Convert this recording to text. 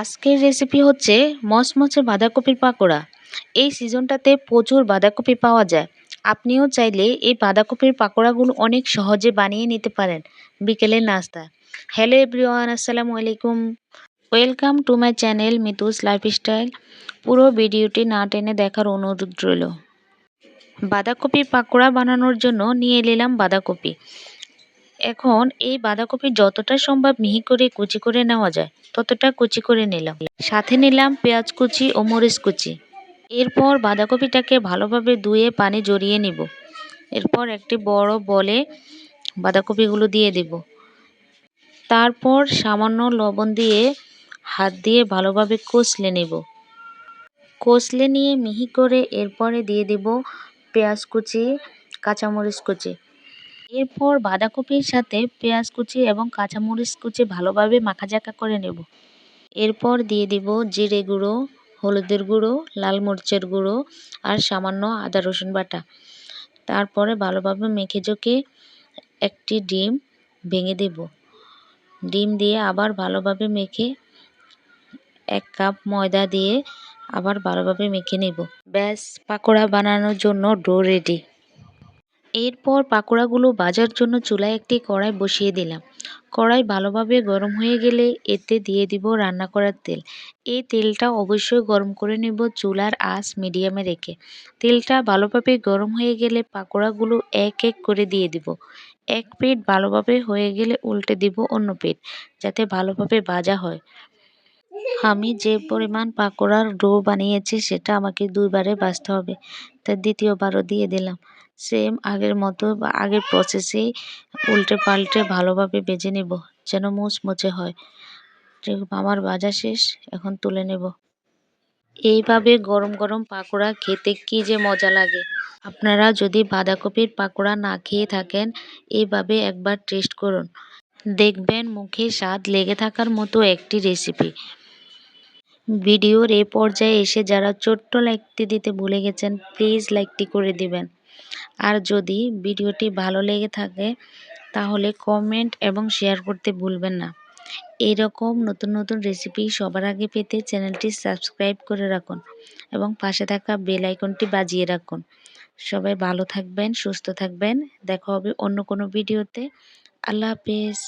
আজকের রেসিপি হচ্ছে মচমচে বাঁধাকপির পাকোড়া। এই সিজনটাতে প্রচুর বাঁধাকপি পাওয়া যায়। আপনিও চাইলে এই বাঁধাকপির পাকোড়াগুলো অনেক সহজে বানিয়ে নিতে পারেন বিকেলের নাস্তা হ্যালো এভরিওয়ান আসসালামু আলাইকুম। Welcome to my channel Mitus lifestyle পুরো ভিডিওটি না টেনে দেখার অনুরোধ রইল। বাঁধাকপির পাকোড়া বানানোর জন্য নিয়ে নিলাম বাঁধাকপি। এখন এই বাঁধাকপি যতটা সম্ভব মিহি করে কুচি করে নেওয়া যায়, ততটা কুচি করে নিলাম। সাথে নিলাম পেঁয়াজ কুচি ও মরিচ কুচি। এরপর বাঁধাকপিটাকে ভালোভাবে ধুয়ে পানি জড়িয়ে নিব। এরপর একটি বড় বলে বাঁধাকপিগুলো দিয়ে দেব। তারপর সামান্য লবণ দিয়ে হাত দিয়ে ভালোভাবে কষলে নেব। কষলে নিয়ে মিহি করে এরপরে দিয়ে দেব পেঁয়াজ কুচি, কাঁচামরিচ কুচি। এরপর বাঁধাকপির সাথে পেঁয়াজ কুচি এবং কাঁচামরিচ কুচি ভালোভাবে মাখাজাকা করে নেব। এরপর দিয়ে দিব জিরে গুঁড়ো, হলুদের গুঁড়ো, লাল মরিচের গুঁড়ো আর সামান্য আদা রসুন বাটা। তারপরে ভালোভাবে মেখে জোকে একটি ডিম ভেঙে দেব। ডিম দিয়ে আবার ভালোভাবে মেখে এক কাপ ময়দা দিয়ে আবার ভালোভাবে মেখে নেব। ব্যাস, পাকোড়া বানানোর জন্য ডো রেডি। এরপর পাকোড়াগুলো ভাজার জন্য চুলায় একটি কড়াই বসিয়ে দিলাম। কড়াই ভালোভাবে গরম হয়ে গেলে এতে দিয়ে দিব রান্না করার তেল। এই তেলটা অবশ্যই গরম করে নেব চুলার আঁচ মিডিয়ামে রেখে। তেলটা ভালোভাবে গরম হয়ে গেলে পাকোড়াগুলো এক এক করে দিয়ে দিব। এক পিঠ ভালোভাবে হয়ে গেলে উল্টে দিব অন্য পিঠ যাতে ভালোভাবে ভাজা হয়। আমি যে পরিমাণ পাকোড়ার ডো বানিয়েছি সেটা আমাকে দুইবারে ভাজতে হবে। তাই দ্বিতীয়বারও দিয়ে দিলাম। সেম আগের মতো বা আগের প্রসেসেই উল্টে পাল্টে ভালোভাবে বেজে নেব, যেন মুচমুচে হয়। আমার ভাজা শেষ, এখন তুলে নেব। এইভাবে গরম গরম পাকোড়া খেতে কি যে মজা লাগে। আপনারা যদি বাঁধাকপির পাকোড়া না খেয়ে থাকেন, এইভাবে একবার টেস্ট করুন। দেখবেন মুখে স্বাদ লেগে থাকার মতো একটি রেসিপি ভিডিওর এ পর্যায়ে এসে যারা ছোট্ট লাইকটি দিতে ভুলে গেছেন প্লিজ লাইকটি করে দিবেন। আর যদি ভিডিওটি ভালো লেগে থাকে, তাহলে কমেন্ট এবং শেয়ার করতে ভুলবেন না। এইরকম নতুন নতুন রেসিপি সবার আগে পেতে চ্যানেলটি সাবস্ক্রাইব করে রাখুন এবং পাশে থাকা বেল আইকনটি বাজিয়ে রাখুন। সবাই ভালো থাকবেন, সুস্থ থাকবেন। দেখা হবে অন্য কোনো ভিডিওতে আল্লাহ হাফেজ।